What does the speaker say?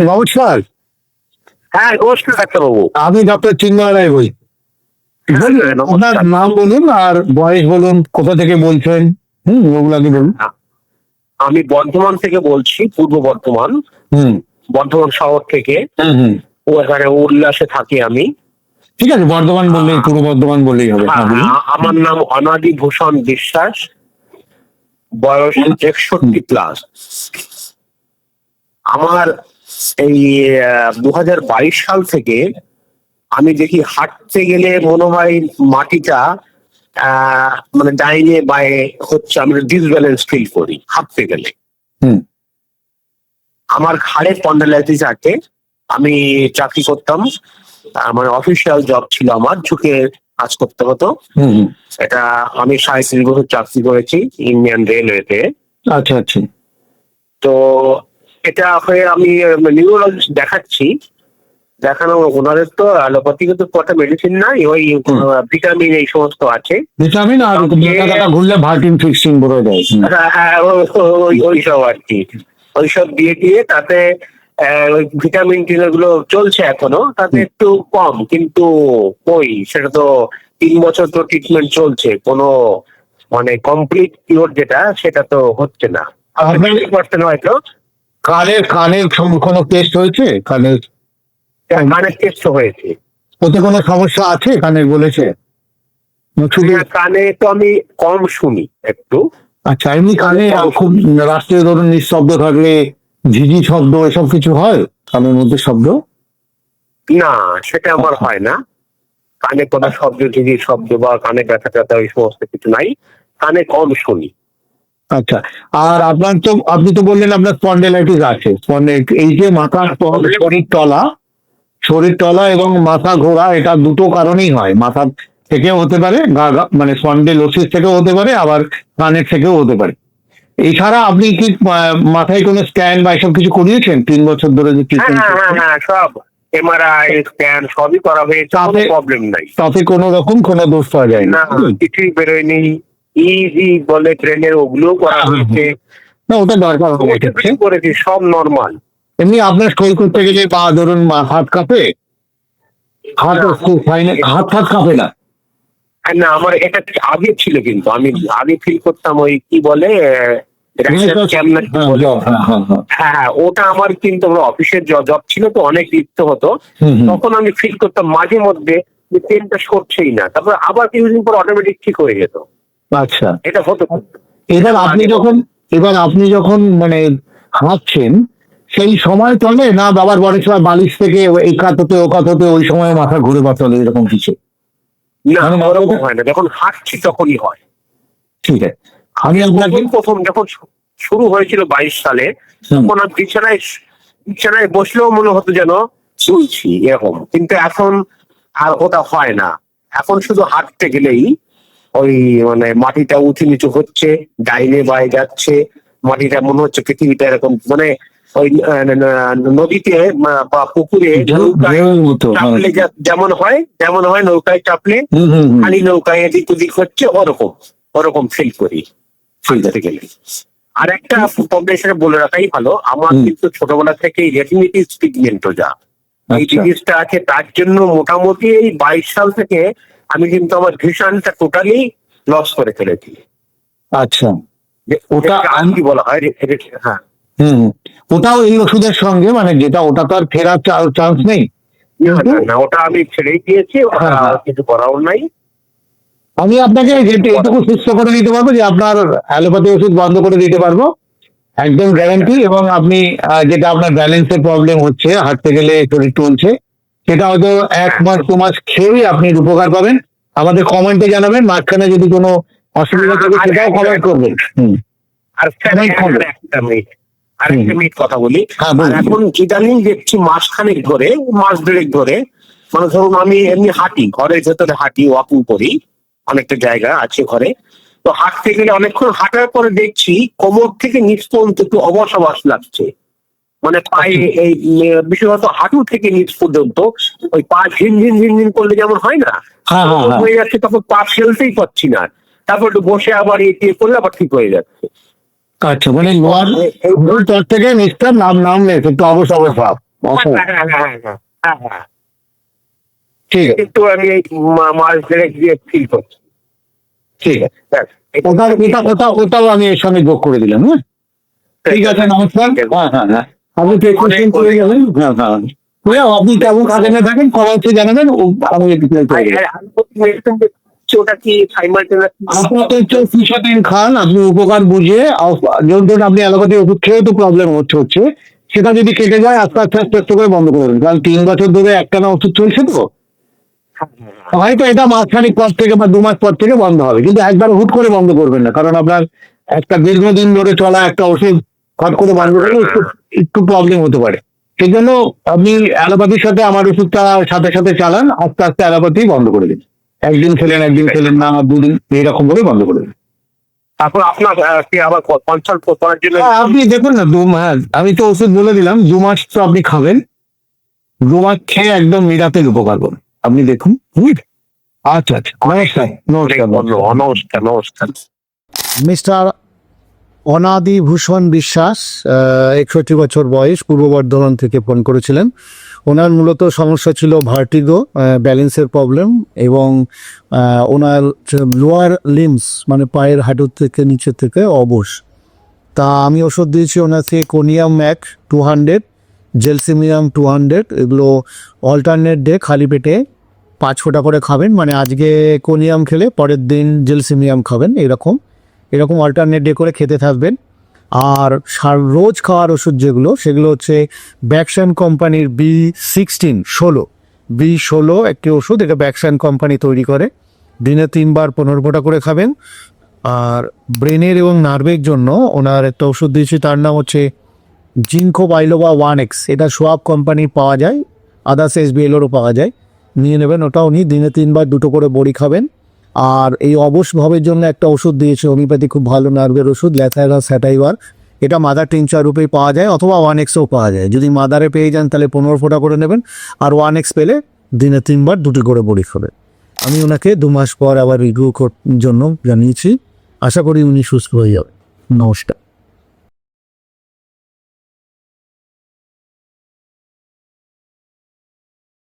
নমস্কার হ্যাঁ নমস্কার ডাক্তারবাবু। আমি ডক্টর চিন্ময় রায় বই হ্যাঁ। আপনার নাম বলুন আর বয়স বলুন কোথা থেকে বলছেন? হুম ওগুলো আগে বলুন। আমি বর্ধমান থেকে বলছি পূর্ব বর্ধমান। হুম। বর্ধমান শহর থেকে। ও এখানে উল্লাসে থাকি আমি। ঠিক আছে বর্ধমান বললেই পূর্ব বর্ধমান বললেই হবে। হ্যাঁ, আমার নাম অনাদি ভূষণ বিশ্বাস। বয়স একষট্টি প্লাস আমার এই দু সাল থেকে আমি দেখি হাঁটতে গেলে মনে হয় মাটিটা মানে ডাইনে বায়ে হচ্ছে আমি ডিসব্যালেন্স ফিল করি হাঁটতে গেলে। আমার ঘাড়ে স্পন্ডালাইটিস আছে আমি চাকরি করতাম আমার অফিসিয়াল জব ছিল আমার ঝুঁকে কাজ করতে হতো। এটা আমি সাঁত্রিশ বছর চাকরি করেছি ইন্ডিয়ান রেলওয়েতে আচ্ছা আচ্ছা। তো এটা হয়ে আমি নিউরোলজিস্ট দেখাচ্ছি। দেখানো ওনাদের তো অ্যালোপ্যাথিকে তো কটা মেডিসিন নাই ওই ভিটামিন এই সমস্ত আছে। ভিটামিন আর ঘুরলে ভার্টিন ফিক্সিং বোঝা যায় হ্যাঁ, হ্যাঁ, ওই সব আর কি। ওইসব দিয়ে দিয়ে তাতে ভিটামিন টিনগুলো চলছে এখনও তাতে একটু কম কিন্তু ওই সেটা তো তিন বছর তো ট্রিটমেন্ট চলছে কোনো মানে কমপ্লিট কিওর যেটা সেটা তো হচ্ছে না। পার্সেন্ট হয়তো। কানের কানের কোনো টেস্ট হয়েছে? কানের কানের টেস্ট হয়েছে। ওতে কোনো সমস্যা আছে? কানের বলেছে? না কানে তো আমি কম শুনি একটু। আচ্ছা এমনি কানে খুব রাষ্ট্রীয় ধরুন নিঃশব্দ থাকলে ঝিঝি শব্দ এসব কিছু হয়? কানের মধ্যে শব্দ? না সেটা আমার হয় না। কানে কোনো শব্দ ঝিঝি শব্দ বা কানে ব্যথা ট্যাথা ওই সমস্ত কিছু নাই। কানে কম শুনি। আচ্ছা আর আপনার তো আপনি তো বললেন আপনার স্পন্ডেলাইটিস আছে। এই যে মাথা শরীর তলা শরীর তলা এবং মাথা ঘোরা এটা দুটো কারণেই হয়। মাথা থেকেও হতে পারে মানে স্পন্ডেলোসিস থেকেও হতে পারে আবার কানের থেকেও হতে পারে। এছাড়া আপনি কি মাথায় কোনো স্ক্যান বা এসব কিছু করিয়েছেন? তিন বছর ধরে যে সব এমআরআই স্ক্যান সবই করা হয়েছে কোনো প্রবলেম নাই। তাতে কোনো রকম কোনো দোষ পাওয়া যায় না কিছুই বেরোয়নি। ইজি বলে ট্রেনের ওগুলোও করা হয়েছে না ওটা দরকার। করেছি সব নর্মাল এমনি আপনার সই করতে গেলে বা ধরুন হাত কাঁপে? হাত হাত হাত কাঁপে না? না আমার এটা আগে ছিল কিন্তু। আমি আগে ফিল করতাম ওই কি বলে হ্যাঁ, হ্যাঁ, হ্যাঁ, হ্যাঁ। ওটা আমার কিন্তু আমার অফিসের জব ছিল তো অনেক লিপ্ত হতো। তখন আমি ফিল করতাম মাঝে মধ্যে যে পেনটা সরছেই না। তারপর আবার কিছুদিন পর অটোমেটিক ঠিক হয়ে যেত। আচ্ছা। এটা হতো এবার আপনি যখন এবার আপনি যখন মানে হাঁটছেন সেই সময় চলে না বাবার বাড়ির সময় বালিশ থেকে এই কাততে ও কাততে ওই সময় মাথা ঘুরে বা চলে এরকম কিছু? না ওরকম হয় না। যখন হাঁটছি তখনই হয়। ঠিক আছে। আমি আপনাকে প্রথম যখন শুরু হয়েছিল বাইশ সালে। তখন বিছানায় বিছানায় বসলেও মনে হতো যেন শুনছি এরকম। কিন্তু এখন আর ওটা হয় না। এখন শুধু হাঁটতে গেলেই ওই মানে মাটিটা উঁচু নিচু হচ্ছে ডাইনে বায়ে যাচ্ছে মাটিটা মনে হচ্ছে পৃথিবীটা এরকম মানে ওই নদীতে বা পুকুরে। চাপলে যেমন হয় যেমন হয় নৌকায় চাপলে। খালি নৌকায় এদিক ওদিক হচ্ছে ওরকম ওরকম ফিল করি ফিলতে গেলে আর একটা প্রবলেম বলে রাখাই ভালো আমার। কিন্তু ছোটবেলা থেকেই রেটিনিটিস পিগমেন্টোজা এই আচ্ছা। ডিজিজটা আছে তার জন্য মোটামুটি এই বাইশ সাল থেকে আমি কিন্তু আমার ভিশনটা টোটালি লস করে ফেলেছি। আচ্ছা। ওটা কি বলা হয়? হ্যাঁ। হুম। ওটাও এই ওষুধের সঙ্গে মানে যেটা ওটা তো আর ফেরার চান্স নেই। না, ওটা আমি ছেড়েই দিয়েছি হ্যাঁ, হ্যাঁ। কিছু করাও নাই। আমি আপনাকে এটুকু সুস্থ করে দিতে পারব যে আপনার অ্যালোপ্যাথি ওষুধ বন্ধ করে দিতে পারব। একদম গ্যারান্টি এবং আপনি যেটা আপনার ব্যালেন্সের প্রবলেম হচ্ছে হাঁটতে গেলে শরীর টলছে সেটা হয়তো এক মাস দু মাস খেয়েই আপনি উপকার পাবেন। আমাদের কমেন্টে জানাবেন মাঝখানে যদি কোনো অসুবিধা থাকে সেটাও কমেন্ট করবেন। আর আরেকটা মিনিট কথা বলি। হ্যাঁ এখন ইদানিং দেখছি মাসখানেক ধরে মাস দেড়েক ধরে মানে ধরুন আমি এমনি হাঁটি ঘরের ভেতরে হাঁটি ওয়াকিং করি অনেকটা জায়গা আছে ঘরে। তো হাঁটতে গেলে অনেকক্ষণ হাঁটার পরে দেখছি কোমর থেকে নিচ পর্যন্ত একটু অবস অবস লাগছে। মানে পায়ে এই বিশেষত হাঁটু থেকে নিচ পর্যন্ত ওই পা ঝিন ঝিন ঝিন ঝিন করলে যেমন হয় না হ্যাঁ হ্যাঁ হ্যাঁ। হয়ে যাচ্ছে তখন পা ফেলতেই পারছি না। তারপর একটু বসে আবার এটিয়ে করলে আবার ঠিক হয়ে যাচ্ছে। আচ্ছা মানে লোয়ার তর থেকে নিচটার নাম নামলে একটু অবশ অবশ ভাব। ঠিক আছে। কিন্তু আমি এই দিয়ে ফিল করছি। ঠিক আছে। ওটা ওটা ওটাও আমি এর সঙ্গে যোগ করে দিলাম হ্যাঁ? ঠিক আছে নমস্কার। হ্যাঁ হ্যাঁ হ্যাঁ। আপনি প্রেসক্রিপশন করে গেলেন? হ্যাঁ হ্যাঁ। হ্যাঁ, আপনি কেমন কাজে থাকেন? কমেন্টে জানাবেন ও আমি explain করে দেবো। আর- আর আমি বলছি, medicine দিচ্ছি, ওটা কি সাইমালটেনাস আপনার তো হচ্ছে ফিসাটিন খান আপনি উপকার বুঝে যেমন ধরুন আপনি অ্যালোপ্যাথি ওষুধ খেয়েও তো প্রবলেম হচ্ছে হচ্ছে। সেটা যদি কেটে যায় আস্তে আস্তে আস্তে আস্তে করে বন্ধ করে দেবেন। কারণ তিন বছর ধরে একটানা ওষুধ চলছে তো। হয়তো এটা মাসখানিক পর থেকে বা দু মাস পর থেকে বন্ধ হবে। কিন্তু একবার হুট করে বন্ধ করবেন না। কারণ আপনার একটা দীর্ঘদিন ধরে চলা একটা ওষুধ হট করে বন্ধ করলে একটু প্রবলেম হতে পারে। সেই জন্য আপনি অ্যালোপ্যাথির সাথে আমার ওষুধটা সাথে সাথে চালান আস্তে আস্তে অ্যালোপ্যাথি বন্ধ করে দিন। একদিন খেলেন একদিন খেলেন না দুদিন এইরকম করে বন্ধ করে দিন। তারপর আপনার কি আবার কনসাল্ট করার জন্য হ্যাঁ, আপনি দেখুন না দু মাস আমি তো ওষুধ বলে দিলাম দু মাস তো আপনি খাবেন। দু মাস খেয়ে একদম নিরাতের উপকার করুন। আপনি দেখুন? আচ্ছা আচ্ছা নমস্কার নমস্কার নমস্কার। মিস্টার অনাদি ভূষণ বিশ্বাস একষট্টি বছর বয়স, পূর্ব বর্ধমান থেকে ফোন করেছিলেন। ওনার মূলত সমস্যা ছিল ভার্টিগো ব্যালেন্সের প্রবলেম এবং ওনার লোয়ার লিমস মানে পায়ের হাঁটুর থেকে নিচের থেকে অবশ। তা আমি ওষুধ দিয়েছি ওনাকে conium mac two hundred, gelsemium two hundred, এগুলো অল্টারনেট ডে খালি পেটে পাঁচ ফোঁটা করে খাবেন। মানে আজকে কোনিয়াম খেলে পরের দিন জেলসিমিয়াম খাবেন, এরকম। এরকম অল্টারনেট ডে করে খেতে থাকবেন। আর সার- রোজ খাওয়ার ওষুধ যেগুলো, সেগুলো হচ্ছে ব্যাকশান কোম্পানির বি সিক্সটিন ষোলো। বি ষোলো একটি ওষুধ, এটা ব্যাকশান কোম্পানি তৈরি করে। দিনে তিনবার পনেরো ফোঁটা করে খাবেন। আর ব্রেনের এবং নার্ভের জন্য ওনার একটা ওষুধ দিয়েছি, তার নাম হচ্ছে জিঙ্কো বাইলোবা ওয়ান এক্স। এটা সোয়াব কোম্পানির পাওয়া যায়, আদার্স এস বিএলেরও পাওয়া যায়। নিয়ে নেবেন, ওটাও উনি দিনে তিনবার দুটো করে বড়ি খাবেন। আর এই অবশ ভাবের জন্য একটা ওষুধ দিয়েছে হোমিওপ্যাথি খুব ভালো নার্ভের ওষুধ ল্যাথাইরা স্যাটাইভার এটা মাদার টিনচার রূপেই পাওয়া যায় অথবা ওয়ান এক্সও পাওয়া যায়। যদি মাদারে পেয়ে যান তাহলে পনেরো ফোটা করে নেবেন আর ওয়ান এক্স পেলে দিনে তিনবার দুটি করে বড়ি খাবে আমি ওনাকে দু মাস পর আবার রিভিউ জন্য জানিয়েছি। আশা করি উনি সুস্থ হয়ে যাবে নমস্কার।